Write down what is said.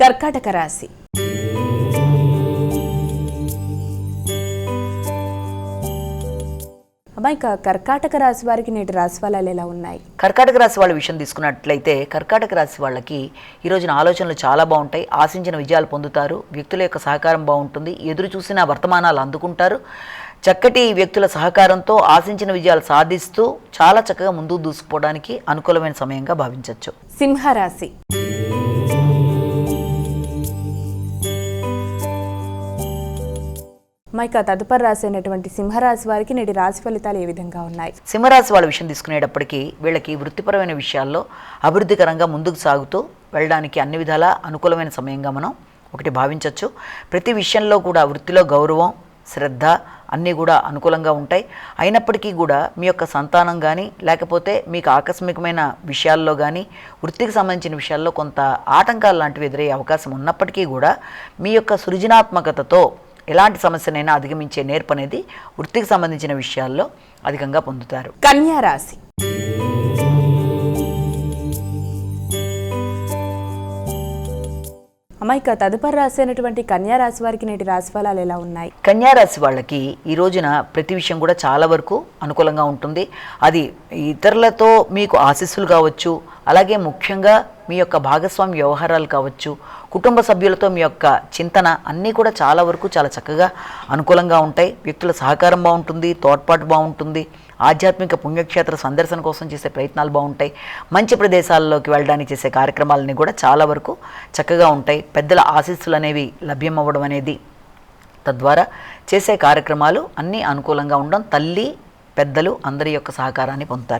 కర్కాటక రాశి. అమ్మాయి కర్కాటక రాశి వారికి నేటి రాశి ఫలాలు ఎలా ఉన్నాయి? కర్కాటక రాశి వాళ్ళ విషయం తీసుకున్నట్లయితే కర్కాటక రాశి వాళ్ళకి ఈ రోజున ఆలోచనలు చాలా బాగుంటాయి. ఆశించిన విజయాలు పొందుతారు. వ్యక్తుల యొక్క సహకారం బాగుంటుంది. ఎదురు చూసిన వర్తమానాలు అందుకుంటారు. చక్కటి వ్యక్తుల సహకారంతో ఆశించిన విజయాలు సాధిస్తూ చాలా చక్కగా ముందుకు దూసుకుపోవడానికి అనుకూలమైన సమయంగా భావించవచ్చు సింహరాశి. మైక తదుపరి రాసైనటువంటి సింహరాశి వారికి నేటి రాశి ఫలితాలు ఏ విధంగా ఉన్నాయి? సింహరాశి వాళ్ళ విషయం తీసుకునేటప్పటికీ వీళ్ళకి వృత్తిపరమైన విషయాల్లో అభివృద్ధికరంగా ముందుకు సాగుతూ వెళ్ళడానికి అన్ని విధాల అనుకూలమైన సమయంగా మనం ఒకటి భావించవచ్చు ప్రతి విషయంలో కూడా వృత్తిలో గౌరవం శ్రద్ధ అన్నీ కూడా అనుకూలంగా ఉంటాయి. అయినప్పటికీ కూడా మీ యొక్క సంతానం కానీ లేకపోతే మీకు ఆకస్మికమైన విషయాల్లో కానీ వృత్తికి సంబంధించిన విషయాల్లో కొంత ఆటంకాలు లాంటివి ఎదురయ్యే అవకాశం ఉన్నప్పటికీ కూడా మీ యొక్క సృజనాత్మకతతో ఎలాంటి సమస్యనైనా అధిగమించే నేర్పు అనేది వృత్తికి సంబంధించిన విషయాల్లో అధికంగా పొందుతారు. కన్యా రాశి. అమ్మాయి తదుపరి రాశి అయినటువంటి కన్యా రాశి వారికి నేటి రాశి ఫలాలు ఎలా ఉన్నాయి? కన్యారాశి వాళ్ళకి ఈ రోజున ప్రతి విషయం కూడా చాలా వరకు అనుకూలంగా ఉంటుంది. అది ఇతరులతో మీకు ఆశీస్సులు కావచ్చు అలాగే ముఖ్యంగా మీ యొక్క భాగస్వామి వ్యవహారాలు కావచ్చు కుటుంబ సభ్యులతో మీ యొక్క చింతన అన్నీ కూడా చాలా వరకు చాలా చక్కగా అనుకూలంగా ఉంటాయి. వ్యక్తుల సహకారం బాగుంటుంది తోడ్పాటు బాగుంటుంది ఆధ్యాత్మిక పుణ్యక్షేత్ర సందర్శన కోసం చేసే ప్రయత్నాలు బాగుంటాయి. మంచి ప్రదేశాల్లోకి వెళ్ళడానికి చేసే కార్యక్రమాలన్నీ కూడా చాలా వరకు చక్కగా ఉంటాయి. పెద్దల ఆశీస్సులు అనేవి లభ్యం అవ్వడం అనేది తద్వారా చేసే కార్యక్రమాలు అన్నీ అనుకూలంగా ఉండడం తల్లి పెద్దలు అందరి యొక్క సహకారాన్ని పొందుతారు.